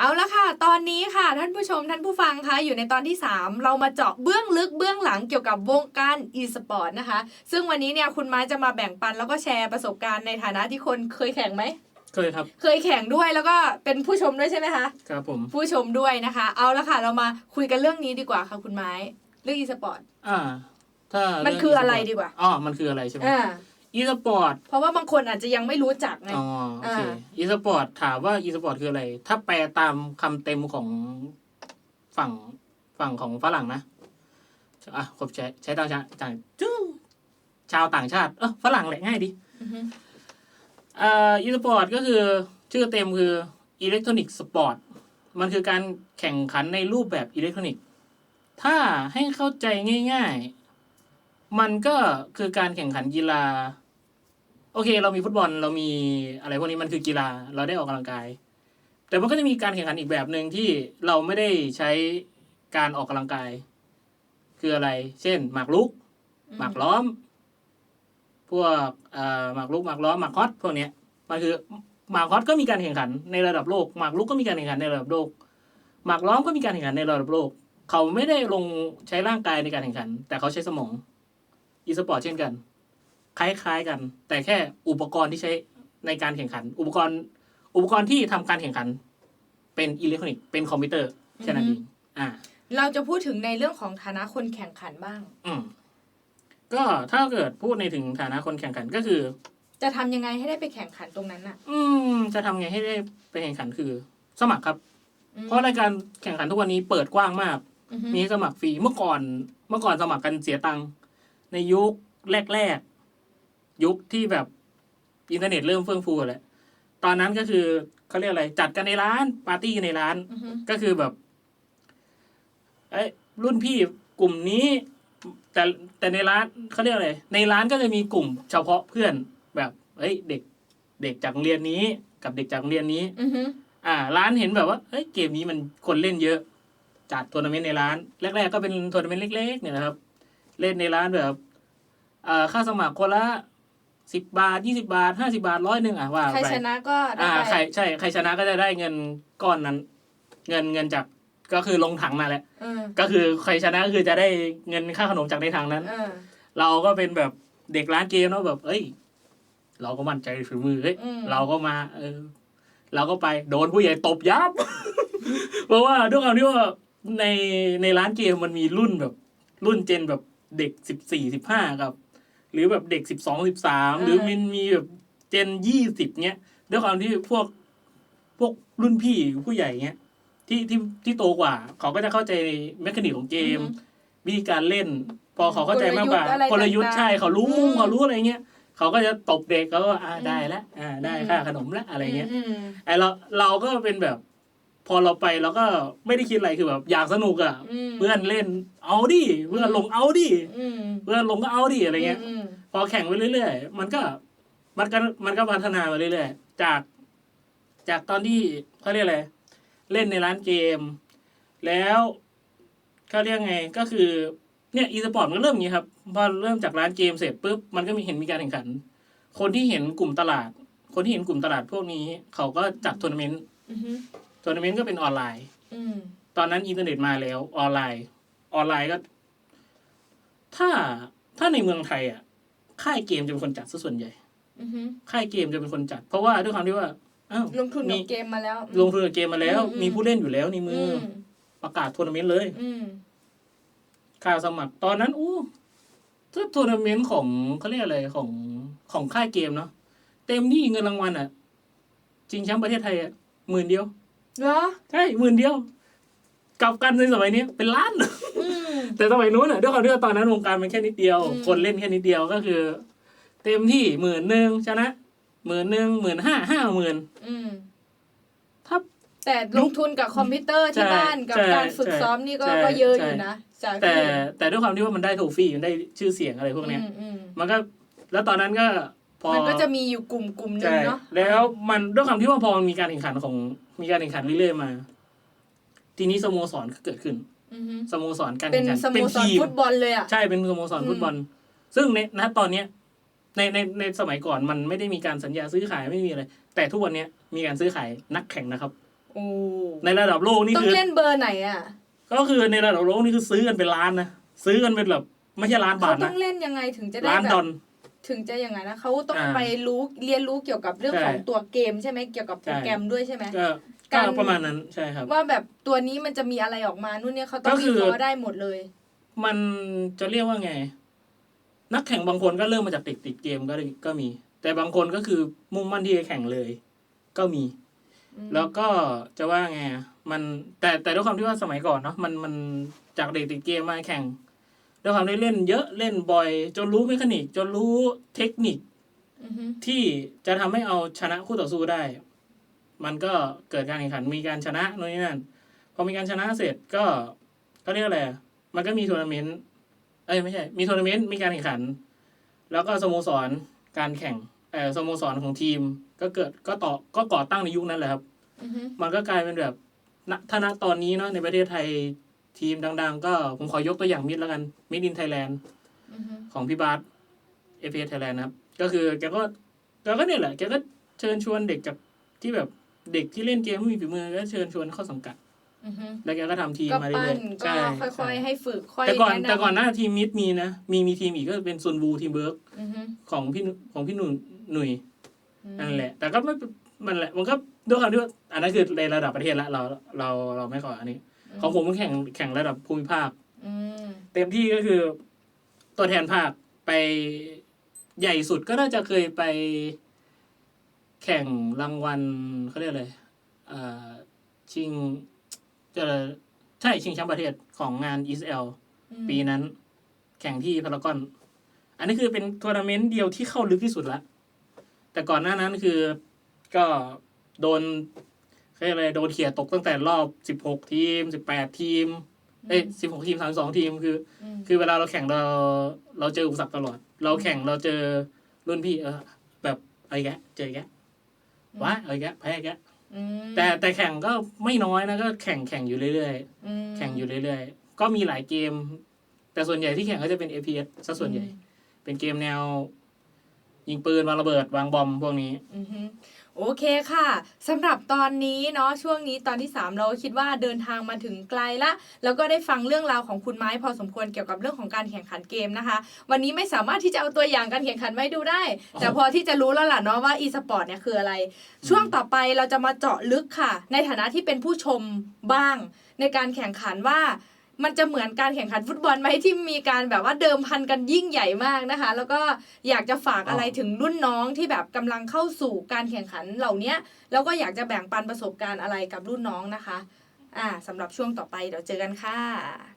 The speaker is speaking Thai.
เอาละค่ะ ตอนนี้ค่ะ ท่านผู้ชมท่านผู้ฟังคะอยู่ในตอนที่ 3 เรามาเจาะเบื้องลึกเบื้องหลังเกี่ยวกับวงการ e-sport นะคะ ซึ่งวันนี้เนี่ยคุณไม้จะมาแบ่งปันแล้วก็แชร์ประสบการณ์ในฐานะที่คนเคยแข่งไหม เคยครับ เคยแข่งด้วยแล้วก็เป็นผู้ชมด้วยใช่ไหมคะ ครับผม ผู้ชมด้วยนะคะ เอาละค่ะ เรามาคุยกันเรื่องนี้ดีกว่าค่ะคุณไม้เรื่อง e-sport อ่า ถ้ามัมันคืออะไรดีกว่า อ๋อ มันคืออะไรใช่ไหมอ่า อีสปอร์ตเพราะว่าบางคนอาจจะยังไม่รู้จักไงอ๋อโอเคอ่าอีสปอร์ตถามว่าอีสปอร์ตคืออะไร ถ้าแปลตามคำเต็มของฝั่งฝั่งของฝรั่งนะอะผมใช้ใช้ต่างชาติต่างจู้ชาวต่างชาติ เออฝรั่งแหละง่ายดีอือฮึอ่าอีสปอร์ตก็คือชื่อเต็มคืออิเล็กทรอนิกส์สปอร์ตมันคือการแข่งขันในรูปแบบอิเล็กทรอนิกส์ถ้าให้เข้าใจง่าย ๆ มันก็คือการแข่งขันกีฬา โอเค เรามีฟุตบอลเรามีอะไรพวกนี้มันคือกีฬาเราได้ออกกำลังกาย แต่มันก็จะมีการแข่งขันอีกแบบหนึ่งที่เราไม่ได้ใช้การออกกำลังกาย คืออะไร เช่น หมากรุก หมากล้อม พวกหมากรุกหมากล้อมหมากฮอตพวกเนี้ยมันคือหมากฮอตก็มีการแข่งขันในระดับโลกหมากรุกก็มีการแข่งขันในระดับโลกหมากล้อมก็มีการแข่งขันในระดับโลก เขาไม่ได้ลงใช้ร่างกายในการแข่งขัน แต่เขาใช้สมองอีสปอร์ตเช่นกัน คล้ายๆกัน แต่แค่อุปกรณ์ที่ใช้ในการแข่งขัน อุปกรณ์ อุปกรณ์ที่ทำการแข่งขัน เป็นอิเล็กทรอนิกส์เป็นคอมพิวเตอร์แค่นั้นเองอ่า เราจะพูดถึงในเรื่องของฐานะคนแข่งขันบ้าง อืมก็ถ้าเกิดพูดในถึงฐานะคนแข่งขันก็คือ จะทำยังไงให้ได้ไปแข่งขันตรงนั้นน่ะ อืม จะทำไงให้ได้ไปแข่งขันคือ สมัครครับอืมเพราะรายการแข่งขันทุกวันนี้เปิดกว้างมากอือฮึมีให้สมัครฟรีเมื่อก่อน เมื่อก่อนสมัครกันเสียตังค์ในยุคแรกๆ ยุคที่แบบอินเทอร์เน็ตเริ่มเฟื่องฟูแหละตอนนั้นก็คือเขาเรียกอะไร จัดกันในร้านปาร์ตี้กันในร้าน อือฮึ ก็คือแบบ เอ้ยรุ่นพี่กลุ่มนี้ แต่แต่ในร้านเขาเรียกอะไร ในร้านก็จะมีกลุ่มเฉพาะเพื่อนแบบเฮ้ย เด็ก เด็กจากโรงเรียนนี้ กับเด็กจากโรงเรียนนี้ อือฮึอ่า ร้านเห็นแบบว่าเฮ้ยเกมนี้มันคนเล่นเยอะ จัดทัวร์นาเมนต์ในร้าน แรก ๆ ก็เป็นทัวร์นาเมนต์เล็ก ๆ เนี่ยนะครับ เล่นในร้านแบบอ่าค่าสมัครคนละ สิบบาทยี่สิบาทห้าสิบาทร้อยหนึ่งอะว่าใครไปชนะก็ได้อ่าใครใช่ใครชนะก็จะได้เงินก้อนนั้น เงินเงินจากก็คือลงถังมาแหละเออก็คือใครชนะก็คือจะได้เงินค่าขนมจากในถังนั้นเออเราก็เป็นแบบเด็กร้านเกมเนาะแบบ เอ้ย เราก็มั่นใจในฝีมือเฮ้ยอืมเราก็มา เออ เราก็ไปโดนผู้ใหญ่ตบยับเพราะว่าด้วยความที่ว่าในในร้านเกมมันมีรุ่นแบบ รุ่นเจนแบบเด็กสิบสี่สิบห้ากับ หรือแบบเด็กสิบสองสิบสามหรือมันมีแบบเจนยี่สิบเนี้ยด้วยความที่พวกพวกรุ่นพี่ผู้ใหญ่เนี้ยที่ที่ที่โตกว่า เขาก็จะเข้าใจแมคานิกของเกมวิธีการเล่น พอเขาเข้าใจมากกว่ากกลลยุยุททธ์ธ์อะไรใช่เขารู้มุมต่างๆเขารู้อะไรเงี้ยเขาก็จะตบเด็กเขาก็อ่าอืมได้แล้วอ่าได้อืมค่าขนมแล้วอะไรเงี้ยอืมไอเราเราก็เป็นแบบพ อเราไปเราก็ไม่ได้คิดอะไรคือแบบอยากสนุกอะมเพื่อนเล่นเอาดิเพื่อนลงเอาดิอืมเพื่อนลงก็เอาดิอะไรเงี้ยอืมพอแข่งไปเรื่อยๆมันก็มันก็มันก็พัฒนามาเรื่อยๆจาก จากตอนที่เขาเรียกอะไรเล่นในร้านเกม แล้วเขาเรียกไงก็คือเนี่ยอีสปอร์ตมันก็เริ่มอย่างนี้ครับพอเริ่มจากร้านเกมเสร็จปุ๊บมันก็มีเห็นมีการแข่งขัน คนที่เห็นกลุ่มตลาด คนที่เห็นกลุ่มตลาดพวกนี้ เขาก็จัดทัวร์นาเมนต์อืม ทัวร์นาเมนต์ก็เป็นออนไลน์ อืม ตอนนั้นอินเทอร์เน็ตมาแล้วออนไลน์ ออนไลน์ก็ ถ้าถ้าในเมืองไทยอะ ค่ายเกมจะเป็นคนจัดซะส่วนใหญ่ อืมค่ายเกมจะเป็นคนจัด เพราะว่าด้วยความที่ว่าอ้าวลงทุนมีกับเกมมาแล้ว ลงทุนกับเกมมาแล้ว อืม มีผู้เล่นอยู่แล้วในมือือมอประกาศทัวร์นาเมนต์เลย อืม ค่าสมัครตอนนั้นอู้ถ้าทัวร์นาเมนต์ของเขาเรียกอะไรของของค่ายเกมเนาะเต็มที่เงินรางวัลอะจริงแชมป์ประเทศไทยอะหมื่นเดียว เหรอใช่หมื่นเดียวกลับกันในสมัยนี้เป็นล้าน อืม แต่สมัยนู้นอะด้วยความที่ว่าตอนนั้นวงการมันแค่นิดเดียว อืม คนเล่นแค่นิดเดียวก็คือ เต็มที่หมื่นหนึ่งชนะหมื่นหนึ่งหมื่นห้าห้าหมื่น อืมถ้าแต่ลงทุนกับคอมพิวเตอร์ที่ใช่บ้านกับใช่การฝึกซ้อมนี่ก็ใช่ก็เยอะใช่อยู่นะจากแต่ที่แต่ด้วยความที่ว่ามันได้โทฟี่มันได้ชื่อเสียงอะไรพวกเนี้ย อืมอืมมันก็แล้วตอนนั้นก็พอมันก็จะมีอยู่กลุ่มกลุ่มหนึงใช่เนาะแล้วมันด้วยความที่ว่าพอมันมีการแข่งขันของ มีการแข่งขันเรื่อยๆมา ทีนี้สโมสรก็เกิดขึ้นอือฮึสโมสรการเป็นแข่งขันสโมสรทีมฟุตบอลเลยอะ ใช่เป็นสโมสรอืม ฟุตบอล ซึ่งในณตอนเนี้ยในในในสมัยก่อนมันไม่ได้มีการสัญญาซื้อขายไม่มีอะไรแต่ทุกวันเนี้ยมีการซื้อขายนักแข่งนะครับ โอ้ในระดับโลกนี่ต้องคือ เล่นเบอร์ไหนอะก็คือในระดับโลกนี่คือซื้อกันเป็นล้านนะซื้อกันเป็นแบบไม่ใช่ล้านเขาบาทต้นะองเล่นยังไงถึงจะได้ล้านแบดอบล ถึงจะยังไงนะเขาต้องอ่าไปรู้เรียนรู้เกี่ยวกับเรื่องใช่ของตัวเกมใช่ไหมเกี่ยวกับโปรแกรมด้วยใช่ไหม ก็กาก็ร ประมาณนั้นใช่ครับ ว่าแบบตัวนี้มันจะมีอะไรออกมานู่นเนี่ยเขาต้อก็งคืวิอ เคราะห์ได้หมดเลย มันจะเรียกว่าไง นักแข่งบางคนก็เริ่มมาจากติดติดเกมก็ได้ก็มี แต่บางคนก็คือมุ่งมั่นที่จะแข่งเลย ก็มี อืม แล้วก็จะว่าไงอะมันแต่แต่ด้วยความที่ว่าสมัยก่อนเนาะมันมันจากเด็กติดเกมมาแข่ง ด้วยความได้เล่นเยอะเล่นบ่อย จนรู้เมคานิก จนรู้เทคนิคอือฮึที่จะทำให้เอาชนะคู่ต่อสู้ได้ มันก็เกิดการแข่งขันมีการชนะโน่นนี่นั่นพอมีการชนะเสร็จก็ก็เรียกอะไรอะมันก็มีทัวร์นาเมนต์เอ้ยไม่ใช่ มีทัวร์นาเมนต์มีการแข่งขัน แล้วก็สโมสรการแข่งเออสโมสรของทีม ก็เกิดก็ต่อก็ก่อตั้งในยุคนั้นแหละครับอือฮึมันก็กลายเป็นแบบณถ้าณตอนนี้เนาะในประเทศไทย ทีมดัง ๆ ก็ผมขอยกตัวอย่างมิดแล้วกันมิดอินไทยแลนด์อือฮึของพี่บาสเอฟเอไทยแลนด์นะครับ ก็คือแกก็แกก็เนี่ยแหละแกก็เชิญชวนเด็กจากที่แบบเด็กที่เล่นเกมไม่มีฝีมือก็เชิญชวนเข้าสังกัดอือฮึแล้วแกก็ทำทีมก็มาเรื่ปั้อนยๆก็ใช่ค่อยใช่ๆให้ฝึกค่อยแต่ก่อนแะำแต่ก่อนหน้าทีมมิดมีนะมีมีทีมอีกก็เป็นซุนบูทีมเบิร์กอือฮึของพี่นุของพี่หนุ่ยหนุ่ยอืมนั่นแหละ แต่ก็ไม่มันแหละมันก็ด้วยความที่ว่าอันนั้นคือในระดับประเทศละเราเราเราไม่ขออันนี้ ของผมมันแข่งแข่งระดับภูมิภาคอืมเต็มที่ก็คือตัวแทนภาคไปใหญ่สุดก็น่าจะเคยไป แข่งรางวัลเขาเรียกอะไรอ่าชิงจะใช่ชิงแชมป์ประเทศของงาน e s l อืมปีนั้น แข่งที่พารากอน อันนี้คือเป็นทัวร์นาเมนต์เดียวที่เข้าลึกที่สุดละแต่ก่อนหน้านั้นคือก็โดน เขาเรียกอะไรโดนเขี่ยตกตั้งแต่รอบสิบหกทีมสิบแปดทีมเอ้ยสิบหกทีมสามสองทีมคือมคือเวลาเราแข่งเราเราเจออุปสรรคตลอด เราแข่งเราเจอรุ่นพี่เออแบบอะไรแกะเจอแกะวะอะไรแกะแพ้แกะอืมแต่แต่แข่งก็ไม่น้อยนะก็แข่งแข่งอยู่เรื่อยมๆแข่งอยู่เรื่อยๆ ก็มีหลายเกม แต่ส่วนใหญ่ที่แข่งก็จะเป็น APS ซะส่วนใหญ่ เป็นเกมแนว ยิงปืนวางระเบิดวางบอมพวกนี้อือฮึ โอเคค่ะสำหรับตอนนี้เนาะช่วงนี้ตอนที่ 3 เราคิดว่าเดินทางมาถึงไกลละ แล้วก็ได้ฟังเรื่องราวของคุณไม้พอสมควรเกี่ยวกับเรื่องของการแข่งขันเกมนะคะ วันนี้ไม่สามารถที่จะเอาตัวอย่างการแข่งขันมาให้ดูได้ แต่พอที่จะรู้แล้วล่ะเนาะว่า e-sport เนี่ยคืออะไร ช่วงต่อไปเราจะมาเจาะลึกค่ะ ในฐานะที่เป็นผู้ชมบ้าง ในการแข่งขันว่า มันจะเหมือนการแข่งขันฟุตบอลไหมที่มีการแบบว่าเดิมพันกันยิ่งใหญ่มากนะคะ แล้วก็อยากจะฝากอะไรถึงรุ่นน้องที่แบบกำลังเข้าสู่การแข่งขันเหล่านี้แล้วก็อยากจะแบ่งปันประสบการณ์อะไรกับรุ่นน้องนะคะ อ่าสำหรับช่วงต่อไปเดี๋ยวเจอกันค่ะ